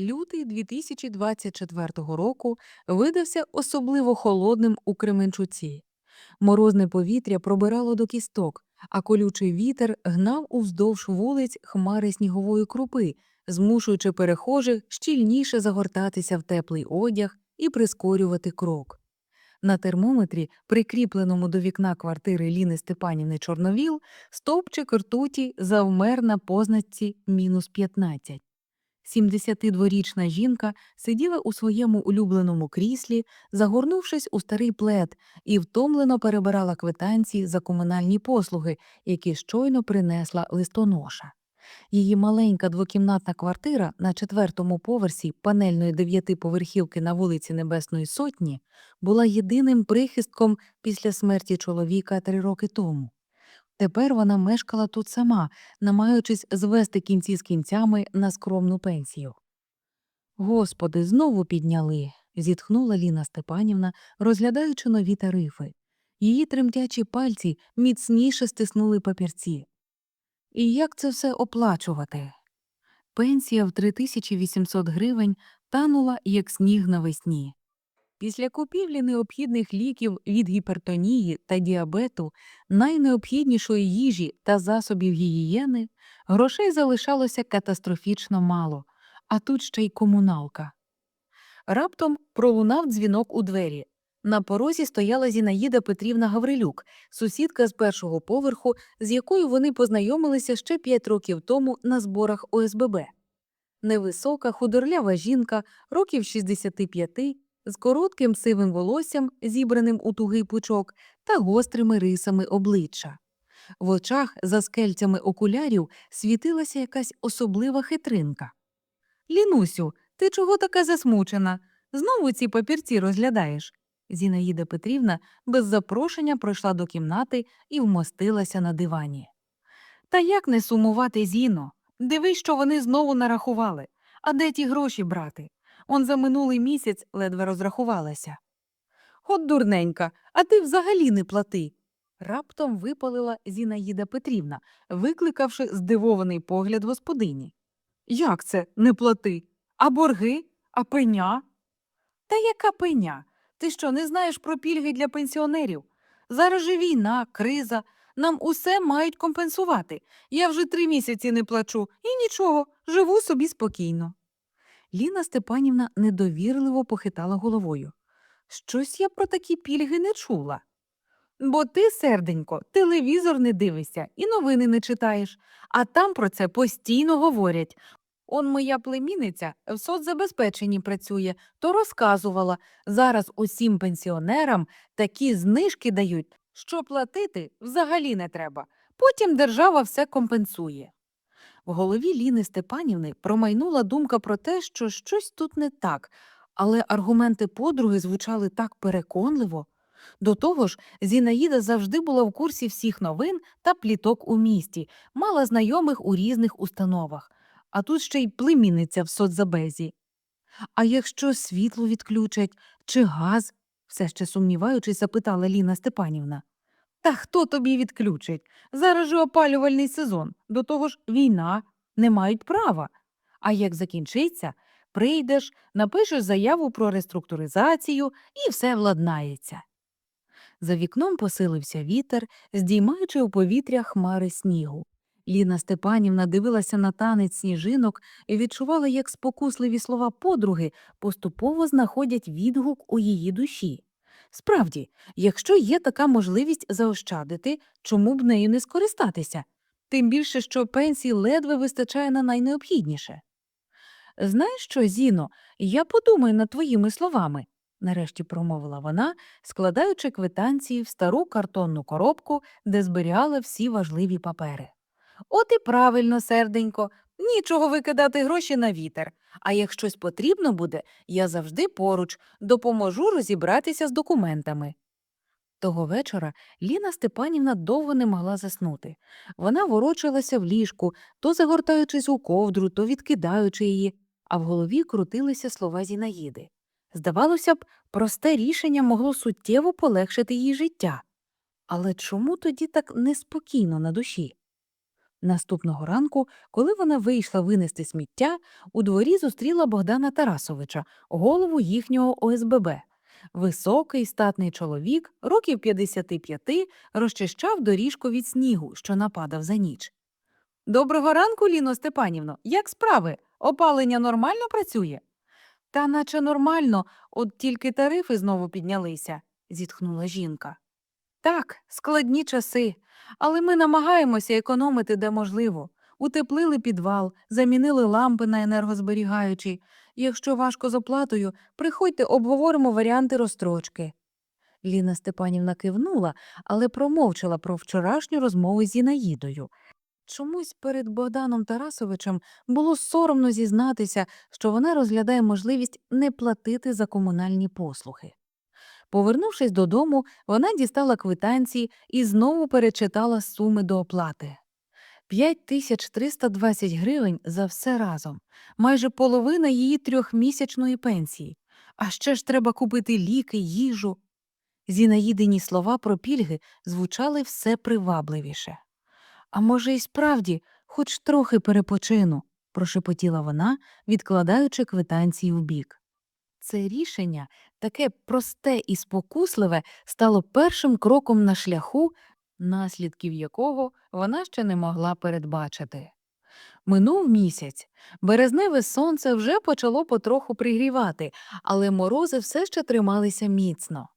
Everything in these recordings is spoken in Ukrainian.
Лютий 2024 року видався особливо холодним у Кременчуці. Морозне повітря пробирало до кісток, а колючий вітер гнав уздовж вулиць хмари снігової крупи, змушуючи перехожих щільніше загортатися в теплий одяг і прискорювати крок. На термометрі, прикріпленому до вікна квартири Ліни Степанівни Чорновіл, стовпчик ртуті завмер на позначці мінус 15. 72-річна жінка сиділа у своєму улюбленому кріслі, загорнувшись у старий плед, і втомлено перебирала квитанції за комунальні послуги, які щойно принесла листоноша. Її маленька двокімнатна квартира на четвертому поверсі панельної дев'ятиповерхівки на вулиці Небесної Сотні була єдиним прихистком після смерті чоловіка три роки тому. Тепер вона мешкала тут сама, намагаючись звести кінці з кінцями на скромну пенсію. Господи, знову підняли, зітхнула Ліна Степанівна, розглядаючи нові тарифи. Її тремтячі пальці міцніше стиснули папірці. І як це все оплачувати? Пенсія в 3800 гривень танула, як сніг навесні. Після купівлі необхідних ліків від гіпертонії та діабету, найнеобхіднішої їжі та засобів гігієни, грошей залишалося катастрофічно мало, а тут ще й комуналка. Раптом пролунав дзвінок у двері. На порозі стояла Зінаїда Петрівна Гаврилюк, сусідка з першого поверху, з якою вони познайомилися ще п'ять років тому на зборах ОСББ. Невисока, худорлява жінка, років 65, з коротким сивим волоссям, зібраним у тугий пучок, та гострими рисами обличчя. В очах за скельцями окулярів світилася якась особлива хитринка. Лінусю, ти чого така засмучена? Знову ці папірці розглядаєш? Зінаїда Петрівна без запрошення пройшла до кімнати і вмостилася на дивані. Та як не сумувати, Зіно? Дивись, що вони знову нарахували. А де ті гроші брати? Он за минулий місяць ледве розрахувалася. От дурненька, а ти взагалі не плати. Раптом випалила Зінаїда Петрівна, викликавши здивований погляд господині. Як це не плати? А борги? А пеня? Та яка пеня? Ти що, не знаєш про пільги для пенсіонерів? Зараз же війна, криза. Нам усе мають компенсувати. Я вже три місяці не плачу і нічого, живу собі спокійно. Ліна Степанівна недовірливо похитала головою. Щось я про такі пільги не чула. Бо ти, серденько, телевізор не дивишся і новини не читаєш, а там про це постійно говорять. Он моя племінниця в соцзабезпеченні працює, то розказувала, зараз усім пенсіонерам такі знижки дають, що платити взагалі не треба. Потім держава все компенсує. В голові Ліни Степанівни промайнула думка про те, що щось тут не так, але аргументи подруги звучали так переконливо. До того ж, Зінаїда завжди була в курсі всіх новин та пліток у місті, мала знайомих у різних установах, а тут ще й племінниця в соцзабезі. А якщо світло відключать чи газ? все ще сумніваючись, запитала Ліна Степанівна. Та хто тобі відключить? Зараз же опалювальний сезон, до того ж війна, не мають права. А як закінчиться, прийдеш, напишеш заяву про реструктуризацію і все владнається. За вікном посилився вітер, здіймаючи у повітря хмари снігу. Ліна Степанівна дивилася на танець сніжинок і відчувала, як спокусливі слова подруги поступово знаходять відгук у її душі. Справді, якщо є така можливість заощадити, чому б нею не скористатися? Тим більше, що пенсії ледве вистачає на найнеобхідніше. Знаєш що, Зіно, я подумаю над твоїми словами, нарешті промовила вона, складаючи квитанції в стару картонну коробку, де зберігала всі важливі папери. От і правильно, серденько, нічого викидати гроші на вітер. А як щось потрібно буде, я завжди поруч допоможу розібратися з документами. Того вечора Ліна Степанівна довго не могла заснути. Вона ворочалася в ліжку, то загортаючись у ковдру, то відкидаючи її, а в голові крутилися слова Зінаїди. Здавалося б, просте рішення могло суттєво полегшити їй життя. Але чому тоді так неспокійно на душі? Наступного ранку, коли вона вийшла винести сміття, у дворі зустріла Богдана Тарасовича, голову їхнього ОСББ. Високий, статний чоловік, років 55, розчищав доріжку від снігу, що нападав за ніч. Доброго ранку, Ліно Степанівно. Як справи? Опалення нормально працює? Та наче нормально, от тільки тарифи знову піднялися, зітхнула жінка. Так, складні часи, але ми намагаємося економити де можливо. Утеплили підвал, замінили лампи на енергозберігаючі. Якщо важко з оплатою, приходьте, обговоримо варіанти розстрочки. Ліна Степанівна кивнула, але промовчала про вчорашню розмову з Зінаїдою. Чомусь перед Богданом Тарасовичем було соромно зізнатися, що вона розглядає можливість не платити за комунальні послуги. Повернувшись додому, вона дістала квитанції і знову перечитала суми до оплати. 5320 гривень за все разом, майже половина її трьохмісячної пенсії. А ще ж треба купити ліки, їжу. Зінаїдині слова про пільги звучали все привабливіше. А може, і справді, хоч трохи перепочину, прошепотіла вона, відкладаючи квитанції вбік. Це рішення, таке просте і спокусливе, стало першим кроком на шляху, наслідків якого вона ще не могла передбачити. Минув місяць. Березневе сонце вже почало потроху пригрівати, але морози все ще трималися міцно.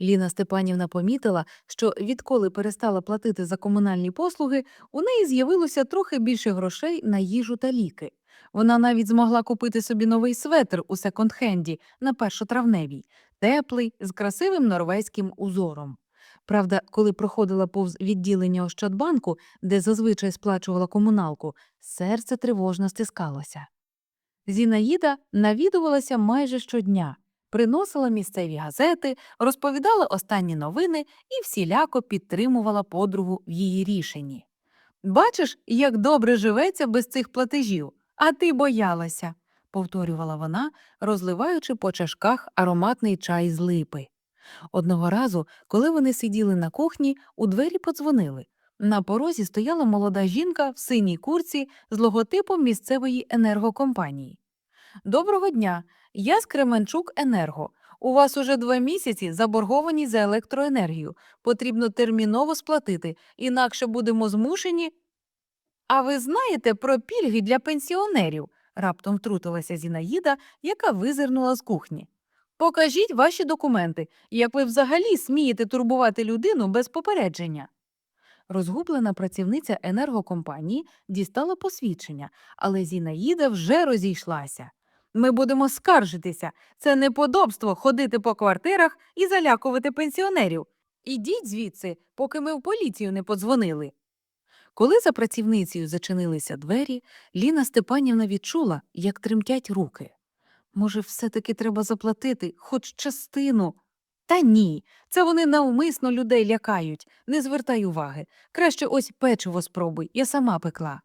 Ліна Степанівна помітила, що відколи перестала платити за комунальні послуги, у неї з'явилося трохи більше грошей на їжу та ліки. Вона навіть змогла купити собі новий светр у секонд-хенді на першотравневій, теплий, з красивим норвезьким узором. Правда, коли проходила повз відділення Ощадбанку, де зазвичай сплачувала комуналку, серце тривожно стискалося. Зінаїда навідувалася майже щодня, приносила місцеві газети, розповідала останні новини і всіляко підтримувала подругу в її рішенні. Бачиш, як добре живеться без цих платежів, а ти боялася, повторювала вона, розливаючи по чашках ароматний чай з липи. Одного разу, коли вони сиділи на кухні, у двері подзвонили. На порозі стояла молода жінка в синій курці з логотипом місцевої енергокомпанії. Доброго дня, я з Кременчук Енерго. У вас уже два місяці заборгованість за електроенергію. Потрібно терміново сплатити, інакше будемо змушені. А ви знаєте про пільги для пенсіонерів? раптом втрутилася Зінаїда, яка визирнула з кухні. Покажіть ваші документи, як ви взагалі смієте турбувати людину без попередження. Розгублена працівниця енергокомпанії дістала посвідчення, але Зінаїда вже розійшлася. Ми будемо скаржитися. Це неподобство ходити по квартирах і залякувати пенсіонерів. Ідіть звідси, поки ми в поліцію не подзвонили. Коли за працівницею зачинилися двері, Ліна Степанівна відчула, як тремтять руки. Може, все-таки треба заплатити хоч частину. Та ні, це вони навмисно людей лякають. Не звертай уваги. Краще ось печиво спробуй, я сама пекла.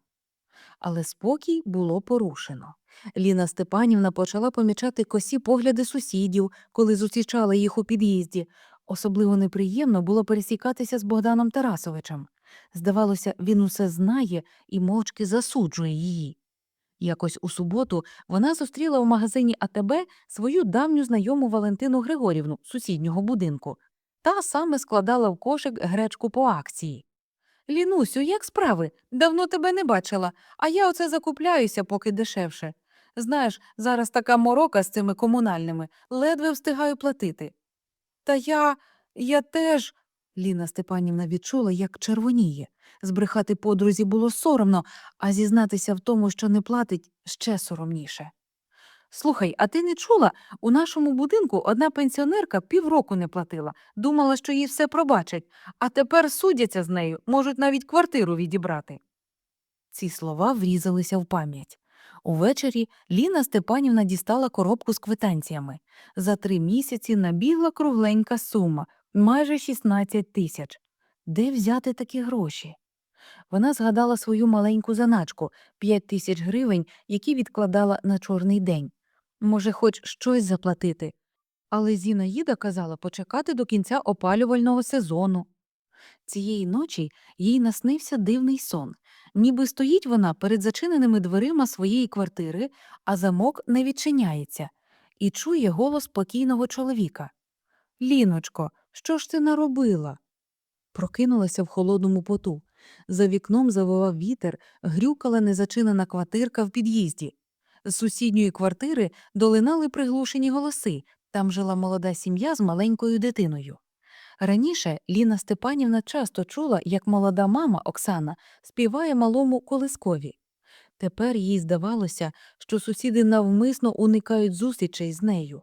Але спокій було порушено. Ліна Степанівна почала помічати косі погляди сусідів, коли зустрічала їх у під'їзді. Особливо неприємно було пересікатися з Богданом Тарасовичем. Здавалося, він усе знає і мовчки засуджує її. Якось у суботу вона зустріла в магазині АТБ свою давню знайому Валентину Григорівну сусіднього будинку. Та саме складала в кошик гречку по акції. Лінусю, як справи? Давно тебе не бачила, а я оце закупляюся, поки дешевше. Знаєш, зараз така морока з цими комунальними, ледве встигаю платити. Та я, я теж. Ліна Степанівна відчула, як червоніє. Збрехати подрузі було соромно, а зізнатися в тому, що не платить, ще соромніше. Слухай, а ти не чула? У нашому будинку одна пенсіонерка півроку не платила, думала, що їй все пробачать, а тепер судяться з нею, можуть навіть квартиру відібрати. Ці слова врізалися в пам'ять. Увечері Ліна Степанівна дістала коробку з квитанціями. За три місяці набігла кругленька сума майже 16 тисяч. Де взяти такі гроші? Вона згадала свою маленьку заначку 5 тисяч гривень, які відкладала на чорний день. Може, хоч щось заплатити. Але Зінаїда казала почекати до кінця опалювального сезону. Цієї ночі їй наснився дивний сон. ніби стоїть вона перед зачиненими дверима своєї квартири, а замок не відчиняється, і чує голос спокійного чоловіка. Ліночко, що ж ти наробила? Прокинулася в холодному поту. За вікном завивав вітер, грюкала незачинена квартирка в під'їзді. З сусідньої квартири долинали приглушені голоси. Там жила молода сім'я з маленькою дитиною. Раніше Ліна Степанівна часто чула, як молода мама Оксана співає малому колискові. Тепер їй здавалося, що сусіди навмисно уникають зустрічей з нею.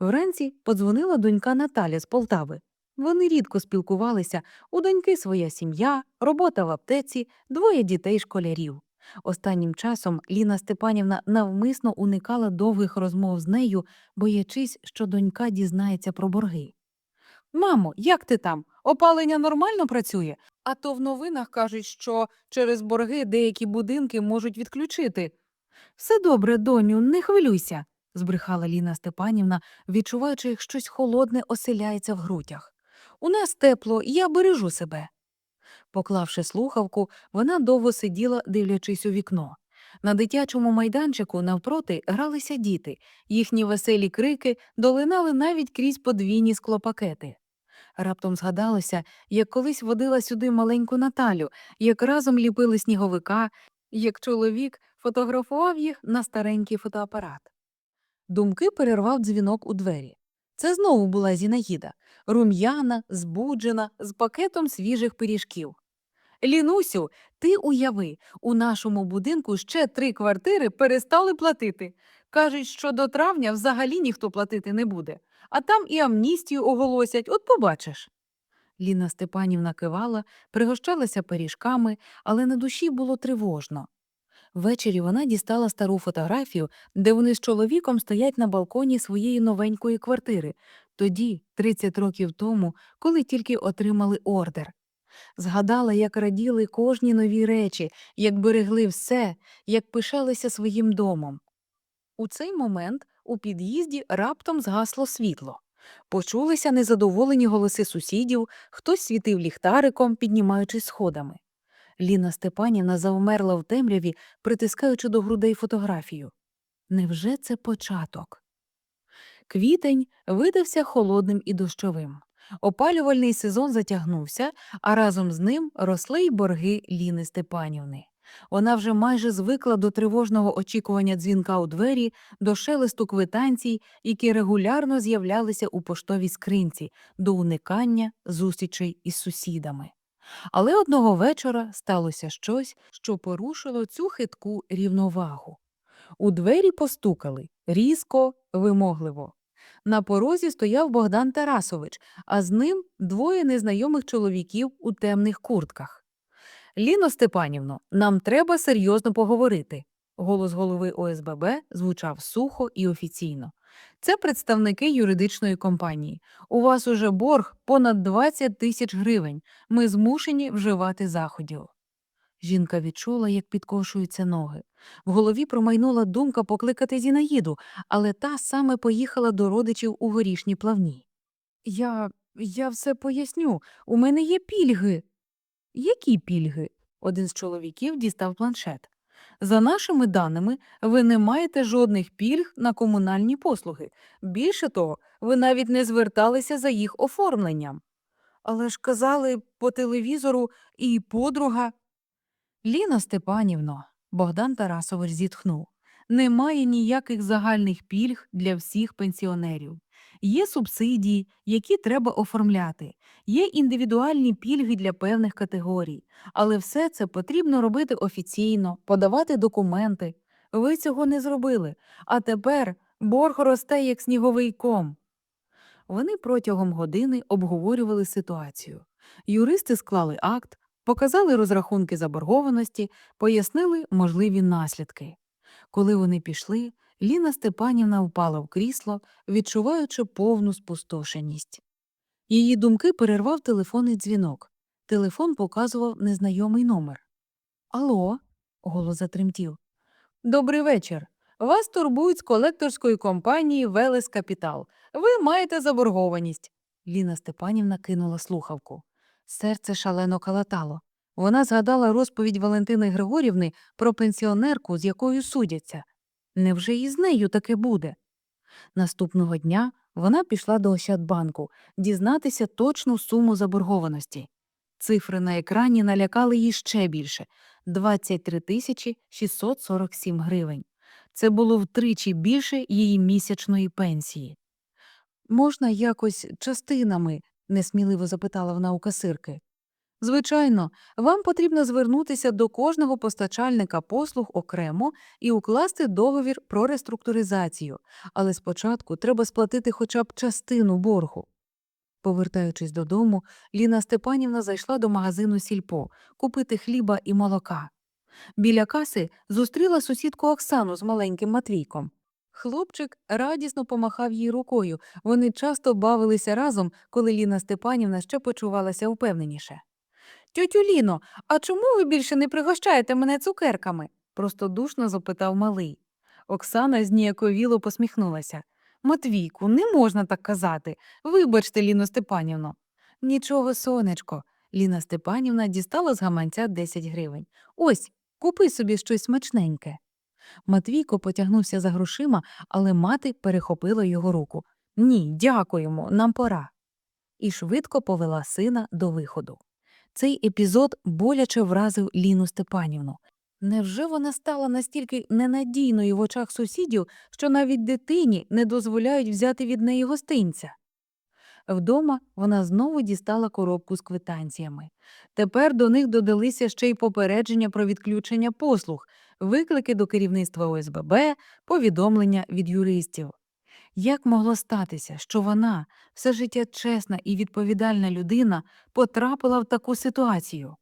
Вранці подзвонила донька Наталя з Полтави. Вони рідко спілкувалися, у доньки своя сім'я, робота в аптеці, двоє дітей школярів. Останнім часом Ліна Степанівна навмисно уникала довгих розмов з нею, боячись, що донька дізнається про борги. Мамо, як ти там? Опалення нормально працює? А то в новинах кажуть, що через борги деякі будинки можуть відключити. Все добре, доню, не хвилюйся, збрехала Ліна Степанівна, відчуваючи, як щось холодне оселяється в грудях. У нас тепло, я бережу себе. Поклавши слухавку, вона довго сиділа, дивлячись у вікно. На дитячому майданчику навпроти гралися діти, їхні веселі крики долинали навіть крізь подвійні склопакети. Раптом згадалося, як колись водила сюди маленьку Наталю, як разом ліпили сніговика, як чоловік фотографував їх на старенький фотоапарат. Думки перервав дзвінок у двері. Це знову була Зінаїда, рум'яна, збуджена, з пакетом свіжих пиріжків. Лінусю, ти уяви, у нашому будинку ще три квартири перестали платити. Кажуть, що до травня взагалі ніхто платити не буде, а там і амністію оголосять, от побачиш. Ліна Степанівна кивала, пригощалася пиріжками, але на душі було тривожно. Ввечері вона дістала стару фотографію, де вони з чоловіком стоять на балконі своєї новенької квартири, тоді, 30 років тому, коли тільки отримали ордер. Згадала, як раділи кожні нові речі, як берегли все, як пишалися своїм домом. У цей момент у під'їзді раптом згасло світло. Почулися незадоволені голоси сусідів, хтось світив ліхтариком, піднімаючись сходами. Ліна Степанівна завмерла в темряві, притискаючи до грудей фотографію. Невже це початок? Квітень видався холодним і дощовим. Опалювальний сезон затягнувся, а разом з ним росли й борги Ліни Степанівни. Вона вже майже звикла до тривожного очікування дзвінка у двері, до шелесту квитанцій, які регулярно з'являлися у поштовій скринці, до уникання зустрічей із сусідами. Але одного вечора сталося щось, що порушило цю хитку рівновагу. У двері постукали різко, вимогливо. На порозі стояв Богдан Тарасович, а з ним двоє незнайомих чоловіків у темних куртках. Ліно Степанівно, нам треба серйозно поговорити. Голос голови ОСББ звучав сухо і офіційно. Це представники юридичної компанії. У вас уже борг понад 20 тисяч гривень. Ми змушені вживати заходів. Жінка відчула, як підкошуються ноги. В голові промайнула думка покликати Зінаїду, але та саме поїхала до родичів у горішній плавні. Я. я все поясню. У мене є пільги. Які пільги? Один з чоловіків дістав планшет. За нашими даними, ви не маєте жодних пільг на комунальні послуги. Більше того, ви навіть не зверталися за їх оформленням. Але ж казали по телевізору і подруга. Ліна Степанівно, Богдан Тарасович зітхнув. Немає ніяких загальних пільг для всіх пенсіонерів. Є субсидії, які треба оформляти, є індивідуальні пільги для певних категорій, але все це потрібно робити офіційно, подавати документи. Ви цього не зробили, а тепер борг росте як сніговий ком. Вони протягом години обговорювали ситуацію. Юристи склали акт, показали розрахунки заборгованості, пояснили можливі наслідки. Коли вони пішли, Ліна Степанівна впала в крісло, відчуваючи повну спустошеність. Її думки перервав телефонний дзвінок. Телефон показував незнайомий номер. Алло, голос затремтів. Добрий вечір. Вас турбують з колекторської компанії Велес Капітал. Ви маєте заборгованість. Ліна Степанівна кинула слухавку. Серце шалено калатало. Вона згадала розповідь Валентини Григорівни про пенсіонерку, з якою судяться. Невже і з нею таке буде? Наступного дня вона пішла до Ощадбанку дізнатися точну суму заборгованості. Цифри на екрані налякали її ще більше 23 тисячі 647 гривень. Це було втричі більше її місячної пенсії. Можна якось частинами? несміливо запитала вона у касирки. Звичайно, вам потрібно звернутися до кожного постачальника послуг окремо і укласти договір про реструктуризацію, але спочатку треба сплатити хоча б частину боргу. Повертаючись додому, Ліна Степанівна зайшла до магазину Сільпо купити хліба і молока. Біля каси зустріла сусідку Оксану з маленьким Матвійком. Хлопчик радісно помахав їй рукою. Вони часто бавилися разом, коли Ліна Степанівна ще почувалася впевненіше. Тьотю Ліно, а чому ви більше не пригощаєте мене цукерками? простодушно запитав малий. Оксана зніяковіло посміхнулася. Матвійку, не можна так казати. Вибачте, Ліно Степанівно. Нічого, сонечко. Ліна Степанівна дістала з гаманця 10 гривень. Ось, купи собі щось смачненьке. Матвійко потягнувся за грошима, але мати перехопила його руку. Ні, дякуємо, нам пора. І швидко повела сина до виходу. Цей епізод боляче вразив Ліну Степанівну. Невже вона стала настільки ненадійною в очах сусідів, що навіть дитині не дозволяють взяти від неї гостинця? Вдома вона знову дістала коробку з квитанціями. Тепер до них додалися ще й попередження про відключення послуг, виклики до керівництва ОСББ, повідомлення від юристів. Як могло статися, що вона, все життя чесна і відповідальна людина, потрапила в таку ситуацію?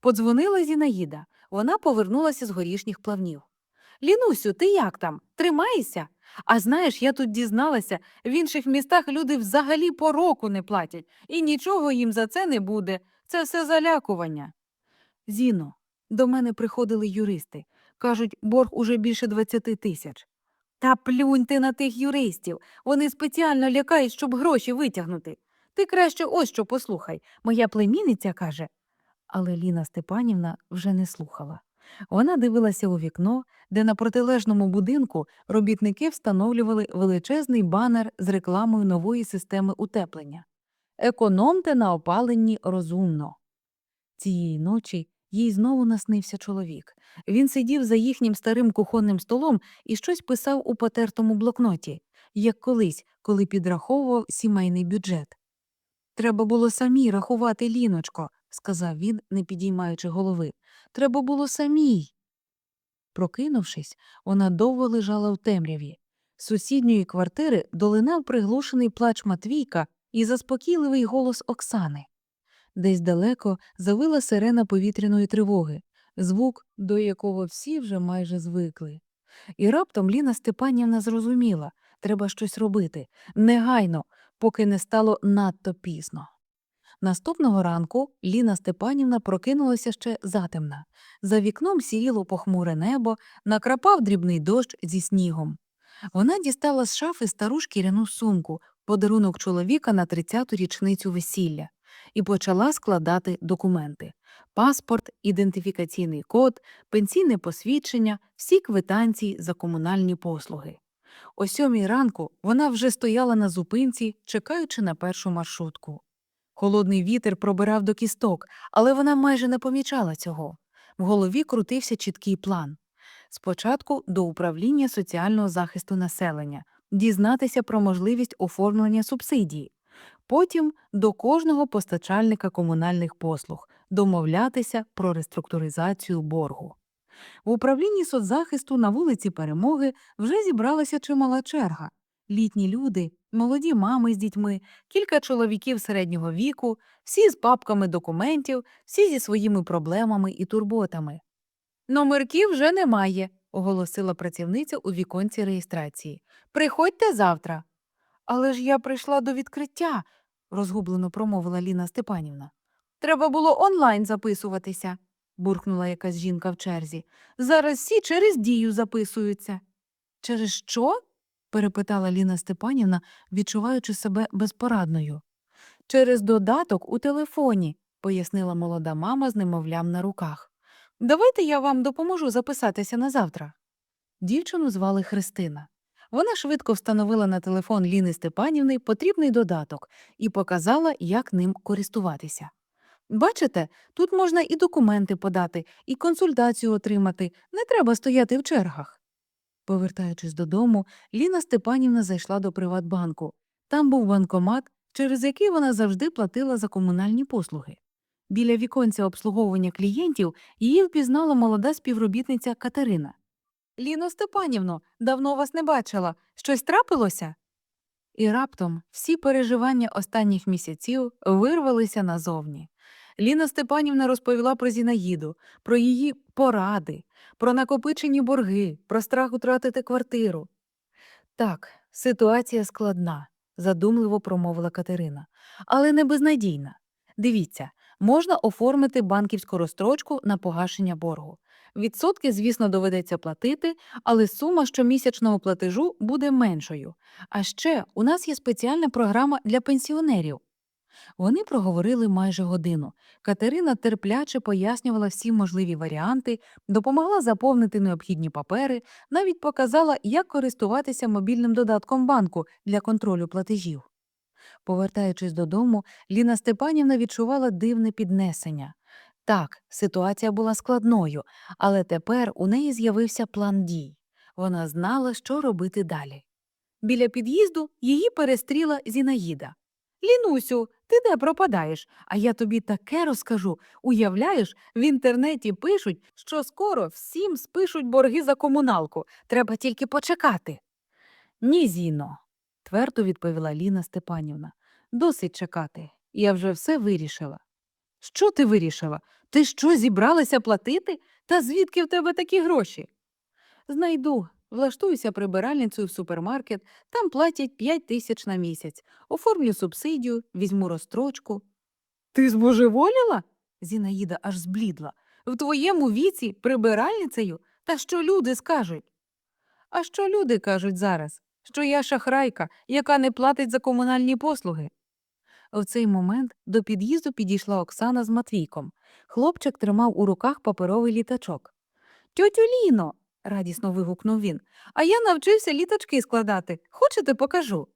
Подзвонила Зінаїда. Вона повернулася з горішніх плавнів. Лінусю, ти як там? Тримаєшся? А знаєш, я тут дізналася, в інших містах люди взагалі по року не платять, і нічого їм за це не буде. Це все залякування. Зіно, до мене приходили юристи. Кажуть, борг уже більше 20 тисяч. Та плюнь ти на тих юристів. Вони спеціально лякають, щоб гроші витягнути. Ти краще ось що послухай. Моя племінниця каже. Але Ліна Степанівна вже не слухала. Вона дивилася у вікно, де на протилежному будинку робітники встановлювали величезний банер з рекламою нової системи утеплення. Економте на опаленні розумно. Цієї ночі їй знову наснився чоловік. Він сидів за їхнім старим кухонним столом і щось писав у потертому блокноті, як колись, коли підраховував сімейний бюджет. Треба було самій рахувати, Ліночко, сказав він, не підіймаючи голови. Треба було самій. Прокинувшись, вона довго лежала в темряві. З сусідньої квартири долинав приглушений плач Матвійка і заспокійливий голос Оксани. Десь далеко завила сирена повітряної тривоги, звук, до якого всі вже майже звикли. І раптом Ліна Степанівна зрозуміла треба щось робити, негайно, поки не стало надто пізно. Наступного ранку Ліна Степанівна прокинулася ще затемна. За вікном сіріло похмуре небо, накрапав дрібний дощ зі снігом. Вона дістала з шафи стару шкіряну сумку, подарунок чоловіка на 30-ту річницю весілля, і почала складати документи: паспорт, ідентифікаційний код, пенсійне посвідчення, всі квитанції за комунальні послуги. О сьомій ранку вона вже стояла на зупинці, чекаючи на першу маршрутку. Холодний вітер пробирав до кісток, але вона майже не помічала цього. В голові крутився чіткий план. Спочатку до управління соціального захисту населення, дізнатися про можливість оформлення субсидії, потім до кожного постачальника комунальних послуг, домовлятися про реструктуризацію боргу. В управлінні соцзахисту на вулиці Перемоги вже зібралася чимала черга. Літні люди, молоді мами з дітьми, кілька чоловіків середнього віку, всі з папками документів, всі зі своїми проблемами і турботами. Номерків вже немає, оголосила працівниця у віконці реєстрації. Приходьте завтра. Але ж я прийшла до відкриття, розгублено промовила Ліна Степанівна. Треба було онлайн записуватися, буркнула якась жінка в черзі. Зараз всі через дію записуються. Через що? перепитала Ліна Степанівна, відчуваючи себе безпорадною. Через додаток у телефоні, пояснила молода мама з немовлям на руках. Давайте я вам допоможу записатися на завтра. Дівчину звали Христина. Вона швидко встановила на телефон Ліни Степанівни потрібний додаток і показала, як ним користуватися. Бачите, тут можна і документи подати, і консультацію отримати, не треба стояти в чергах. Повертаючись додому, Ліна Степанівна зайшла до Приватбанку. Там був банкомат, через який вона завжди платила за комунальні послуги. Біля віконця обслуговування клієнтів її впізнала молода співробітниця Катерина. Ліно Степанівно, давно вас не бачила. Щось трапилося? І раптом всі переживання останніх місяців вирвалися назовні. Ліна Степанівна розповіла про Зінаїду, про її поради, про накопичені борги, про страх втратити квартиру. Так, ситуація складна, задумливо промовила Катерина, але не безнадійна. Дивіться, можна оформити банківську розстрочку на погашення боргу. Відсотки, звісно, доведеться платити, але сума щомісячного платежу буде меншою. А ще у нас є спеціальна програма для пенсіонерів. Вони проговорили майже годину. Катерина терпляче пояснювала всі можливі варіанти, допомогла заповнити необхідні папери, навіть показала, як користуватися мобільним додатком банку для контролю платежів. Повертаючись додому, Ліна Степанівна відчувала дивне піднесення. Так, ситуація була складною, але тепер у неї з'явився план дій. Вона знала, що робити далі. Біля під'їзду її перестріла Зінаїда. Лінусю, ти де пропадаєш? А я тобі таке розкажу. Уявляєш, в інтернеті пишуть, що скоро всім спишуть борги за комуналку. Треба тільки почекати. Ні, Зіно, твердо відповіла Ліна Степанівна. Досить чекати. Я вже все вирішила. Що ти вирішила? Ти що, зібралася платити? Та звідки в тебе такі гроші? Знайду. Влаштуюся прибиральницею в супермаркет, там платять 5 тисяч на місяць. Оформлю субсидію, візьму розстрочку. Ти збожеволіла? Зінаїда аж зблідла. В твоєму віці прибиральницею? Та що люди скажуть? А що люди кажуть зараз? Що я шахрайка, яка не платить за комунальні послуги. В цей момент до під'їзду підійшла Оксана з Матвійком. Хлопчик тримав у руках паперовий літачок. Тьотю Ліно. радісно вигукнув він. А я навчився літачки складати. Хочете, покажу.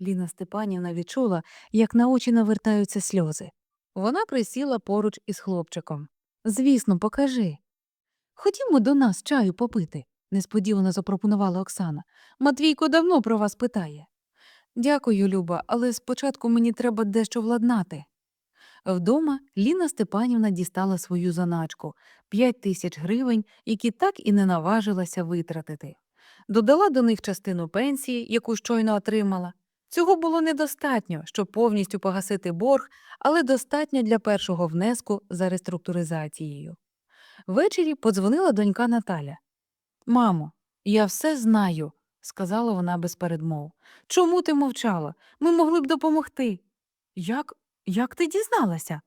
Ліна Степанівна відчула, як на очі навертаються сльози. Вона присіла поруч із хлопчиком. Звісно, покажи. Ходімо до нас чаю попити, несподівано запропонувала Оксана. Матвійко давно про вас питає. Дякую, Люба, але спочатку мені треба дещо владнати. Вдома Ліна Степанівна дістала свою заначку п'ять тисяч гривень, які так і не наважилася витратити. Додала до них частину пенсії, яку щойно отримала. Цього було недостатньо, щоб повністю погасити борг, але достатньо для першого внеску за реструктуризацією. Ввечері подзвонила донька Наталя. Мамо, я все знаю, сказала вона без передмов. Чому ти мовчала? Ми могли б допомогти. Як як ти дізналася?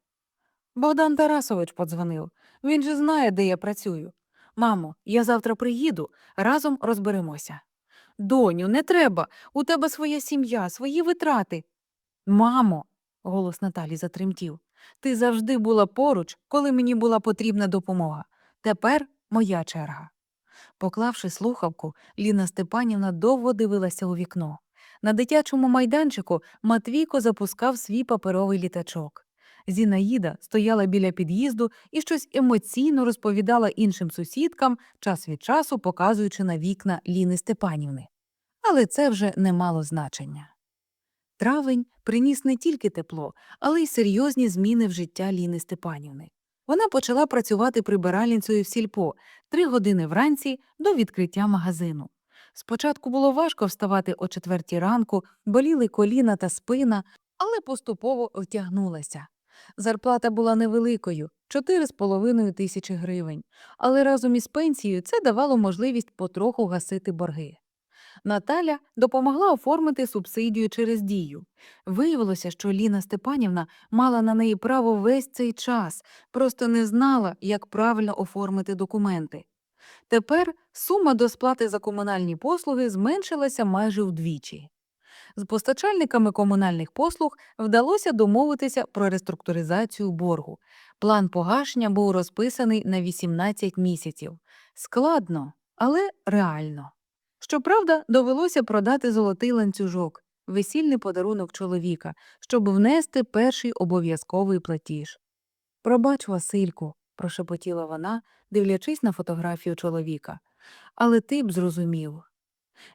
Богдан Тарасович подзвонив. Він же знає, де я працюю. Мамо, я завтра приїду, разом розберемося. Доню, не треба. У тебе своя сім'я, свої витрати. Мамо, голос Наталі затремтів, ти завжди була поруч, коли мені була потрібна допомога. Тепер моя черга. Поклавши слухавку, Ліна Степанівна довго дивилася у вікно. На дитячому майданчику Матвійко запускав свій паперовий літачок. Зінаїда стояла біля під'їзду і щось емоційно розповідала іншим сусідкам, час від часу показуючи на вікна Ліни Степанівни. Але це вже не мало значення. Травень приніс не тільки тепло, але й серйозні зміни в життя Ліни Степанівни. Вона почала працювати прибиральницею в сільпо три години вранці до відкриття магазину. Спочатку було важко вставати о четвертій ранку, боліли коліна та спина, але поступово втягнулася. Зарплата була невеликою чотири з половиною тисячі гривень, але разом із пенсією це давало можливість потроху гасити борги. Наталя допомогла оформити субсидію через дію. Виявилося, що Ліна Степанівна мала на неї право весь цей час, просто не знала, як правильно оформити документи. Тепер сума до сплати за комунальні послуги зменшилася майже вдвічі. З постачальниками комунальних послуг вдалося домовитися про реструктуризацію боргу. План погашення був розписаний на 18 місяців. Складно, але реально. Щоправда, довелося продати золотий ланцюжок, весільний подарунок чоловіка, щоб внести перший обов'язковий платіж. Пробач, Васильку, прошепотіла вона, дивлячись на фотографію чоловіка. Але ти б зрозумів.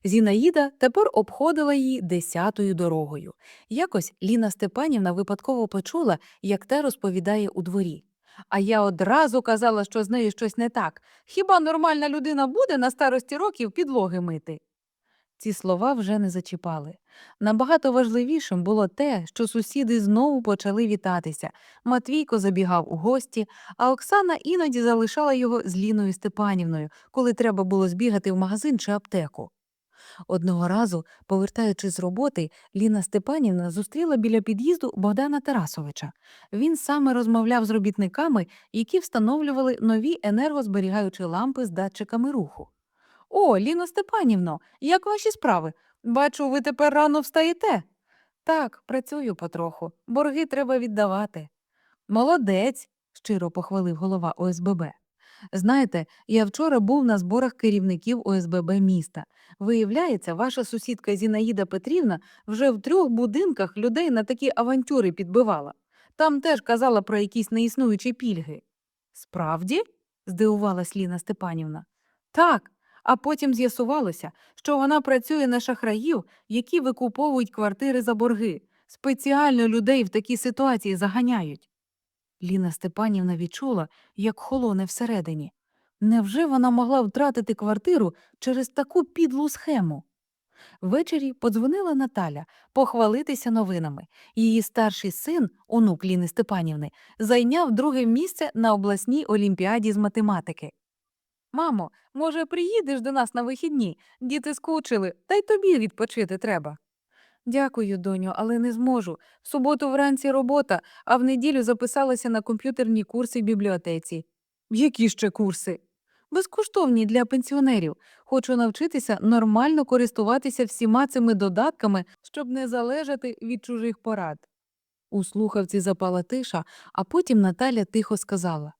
Зінаїда тепер обходила її десятою дорогою. Якось Ліна Степанівна випадково почула, як те розповідає у дворі. А я одразу казала, що з нею щось не так. Хіба нормальна людина буде на старості років підлоги мити? Ці слова вже не зачіпали. Набагато важливішим було те, що сусіди знову почали вітатися. Матвійко забігав у гості, а Оксана іноді залишала його з Ліною Степанівною, коли треба було збігати в магазин чи аптеку. Одного разу, повертаючись з роботи, Ліна Степанівна зустріла біля під'їзду Богдана Тарасовича. Він саме розмовляв з робітниками, які встановлювали нові енергозберігаючі лампи з датчиками руху. О, Ліно Степанівно, як ваші справи? Бачу, ви тепер рано встаєте. Так, працюю потроху. Борги треба віддавати. Молодець, щиро похвалив голова ОСББ. Знаєте, я вчора був на зборах керівників ОСББ міста. Виявляється, ваша сусідка Зінаїда Петрівна вже в трьох будинках людей на такі авантюри підбивала. Там теж казала про якісь неіснуючі пільги. Справді? здивувалась Ліна Степанівна. Так, а потім з'ясувалося, що вона працює на шахраїв, які викуповують квартири за борги. Спеціально людей в такі ситуації заганяють. Ліна Степанівна відчула, як холоне всередині. Невже вона могла втратити квартиру через таку підлу схему? Ввечері подзвонила Наталя похвалитися новинами. Її старший син, онук Ліни Степанівни, зайняв друге місце на обласній олімпіаді з математики. Мамо, може, приїдеш до нас на вихідні? Діти скучили, та й тобі відпочити треба. Дякую, доню, але не зможу. В суботу вранці робота, а в неділю записалася на комп'ютерні курси в бібліотеці. Які ще курси? Безкоштовні для пенсіонерів. Хочу навчитися нормально користуватися всіма цими додатками, щоб не залежати від чужих порад. У слухавці запала тиша, а потім Наталя тихо сказала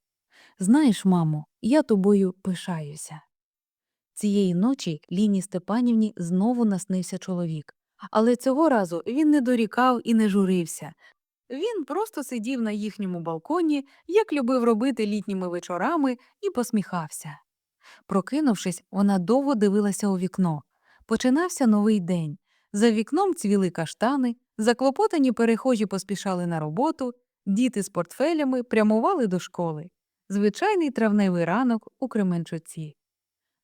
Знаєш, мамо, я тобою пишаюся. Цієї ночі Ліні Степанівні знову наснився чоловік. Але цього разу він не дорікав і не журився. Він просто сидів на їхньому балконі, як любив робити літніми вечорами, і посміхався. Прокинувшись, вона довго дивилася у вікно. Починався новий день. За вікном цвіли каштани, заклопотані перехожі поспішали на роботу, діти з портфелями прямували до школи. Звичайний травневий ранок у Кременчуці.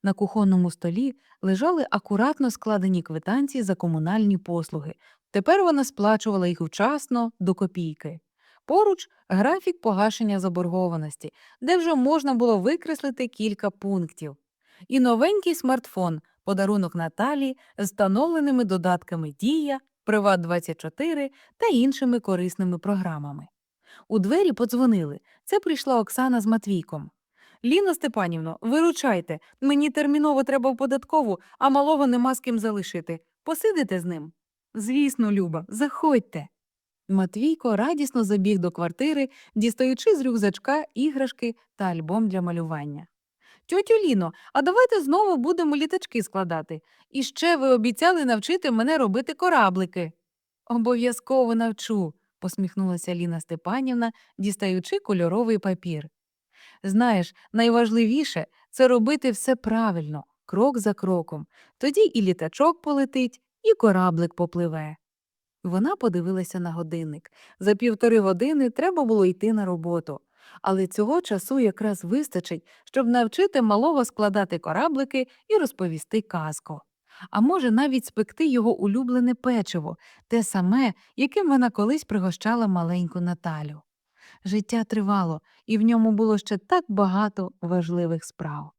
На кухонному столі лежали акуратно складені квитанції за комунальні послуги. Тепер вона сплачувала їх вчасно до копійки. Поруч графік погашення заборгованості, де вже можна було викреслити кілька пунктів. І новенький смартфон, подарунок Наталі з встановленими додатками Дія, Приват 24 та іншими корисними програмами. У двері подзвонили. Це прийшла Оксана з Матвійком. Ліна Степанівно, виручайте, мені терміново треба в податкову, а малого нема з ким залишити. Посидите з ним? Звісно, Люба, заходьте. Матвійко радісно забіг до квартири, дістаючи з рюкзачка іграшки та альбом для малювання. Тьотю Ліно, а давайте знову будемо літачки складати. І ще ви обіцяли навчити мене робити кораблики. Обов'язково навчу, посміхнулася Ліна Степанівна, дістаючи кольоровий папір. Знаєш, найважливіше це робити все правильно, крок за кроком. Тоді і літачок полетить, і кораблик попливе. Вона подивилася на годинник. За півтори години треба було йти на роботу. Але цього часу якраз вистачить, щоб навчити малого складати кораблики і розповісти казку. А може, навіть спекти його улюблене печиво, те саме, яким вона колись пригощала маленьку Наталю. Життя тривало, і в ньому було ще так багато важливих справ.